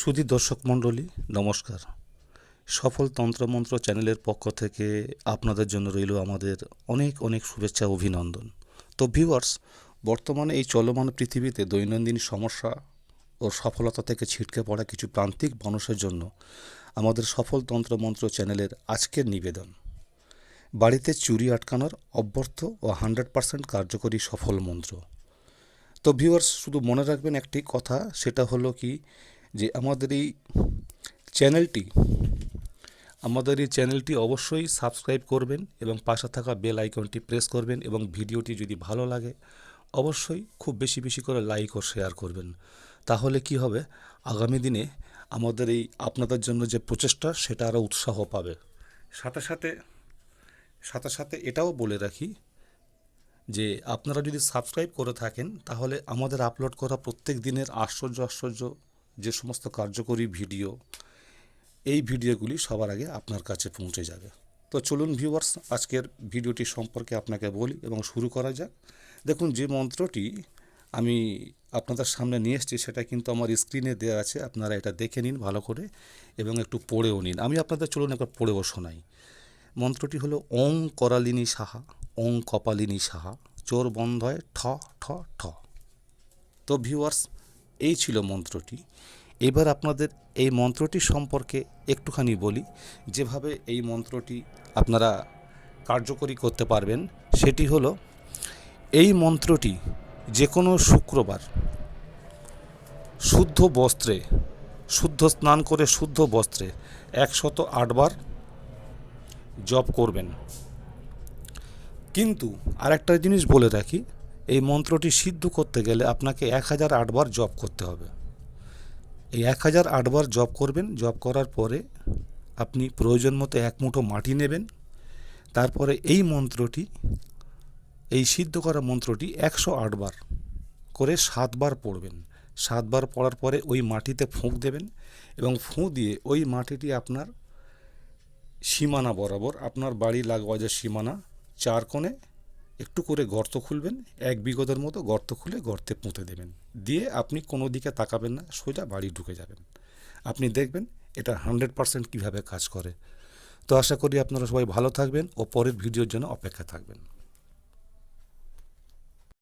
সুধী দর্শক মণ্ডলী, নমস্কার। সফল তন্ত্রমন্ত্র চ্যানেলের পক্ষ থেকে আপনাদের জন্য রইল আমাদের অনেক অনেক শুভেচ্ছা অভিনন্দন। তো ভিউয়ার্স বর্তমানে এই চলমান পৃথিবীতে দৈনন্দিন সমস্যা ও সফলতা থেকে ছিটকে পড়া কিছু প্রান্তিক মানুষের জন্য আমাদের সফল তন্ত্রমন্ত্র চ্যানেলের আজকের নিবেদন। বাড়িতে চুরি আটকানোর অব্যর্থ ও হান্ড্রেড পার্সেন্ট কার্যকরী সফল মন্ত্র। তো ভিউয়ার্স শুধু মনে রাখবেন একটি কথা, সেটা হলো কি যে আমাদের এই চ্যানেলটি, আমাদের এই চ্যানেলটি অবশ্যই সাবস্ক্রাইব করবেন এবং পাশে থাকা বেল আইকনটি প্রেস করবেন এবং ভিডিওটি যদি ভালো লাগে, অবশ্যই খুব বেশি বেশি করে লাইক ও শেয়ার করবেন। তাহলে কি হবে? আগামী দিনে আমাদের এই আপনাদের জন্য যে প্রচেষ্টা, সেটা আরও উৎসাহ পাবে। সাথে সাথে সাথে সাথে এটাও বলে রাখি যে আপনারা যদি সাবস্ক্রাইব করে থাকেন, তাহলে আমাদের আপলোড করা প্রত্যেক দিনের আশ্চর্য আশ্চর্য যে সমস্ত কার্যকরী ভিডিও, এই ভিডিওগুলি সবার আগে আপনার কাছে পৌঁছে যাবে। তো চলুন ভিউয়ার্স আজকের ভিডিওটি সম্পর্কে আপনাকে বলি এবং শুরু করা যাক। দেখুন, যে মন্ত্রটি আমি আপনাদের সামনে নিয়ে এসেছি, সেটা কিন্তু আমার স্ক্রিনে দেওয়া আছে। আপনারা এটা দেখে নিন ভালো করে এবং একটু পড়েও নিন। আমি আপনাদের চলুন একবার পড়েও শোনাই। মন্ত্রটি হলো, ওং করালিনী সাহা, ওং কপালিনী সাহা, চোর বন্ধ হয় ঠ ঠ ঠ। তো ভিউয়ার্স এই ছিল মন্ত্রটি। এবার আপনাদের এই মন্ত্রটি সম্পর্কে একটুখানি বলি। যেভাবে এই মন্ত্রটি আপনারা কার্যকরী করতে পারবেন, সেটি হলো, এই মন্ত্রটি যে কোনো শুক্রবার শুদ্ধ বস্ত্রে, শুদ্ধ স্নান করে শুদ্ধ বস্ত্রে একশত আটবার জপ করবেন। কিন্তু আরেকটা জিনিস বলে রাখি মন্ত্রটি সিদ্ধ করতে গেলে আপনাকে এক হাজার আটবার জপ করতে হবে। এই এক হাজার আটবার জপ করবেন, জপ করার পরে আপনি প্রয়োজন মতো এক মুঠো মাটি নেবেন। তারপরে এই মন্ত্রটি, এই সিদ্ধ করা মন্ত্রটি একশো আটবার করে সাতবার পড়বেন। সাতবার পড়ার পরে ওই মাটিতে ফুঁক দেবেন এবং ফুঁ দিয়ে ওই মাটিটি আপনার সীমানা বরাবর, আপনার বাড়ি লাগোয়া যে সীমানা চার কোণে একটু করে গর্ত খুলবেন, এক বিগতের মতো গর্ত খুলে গর্তে পুঁতে দেবেন। দিয়ে আপনি কোনো দিকে তাকাবেন না, সোজা বাড়ি ঢুকে যাবেন। আপনি দেখবেন এটা হান্ড্রেড পারসেন্ট কীভাবে কাজ করে। তো আশা করি আপনারা সবাই ভালো থাকবেন ও পরের ভিডিওর জন্য অপেক্ষা থাকবেন।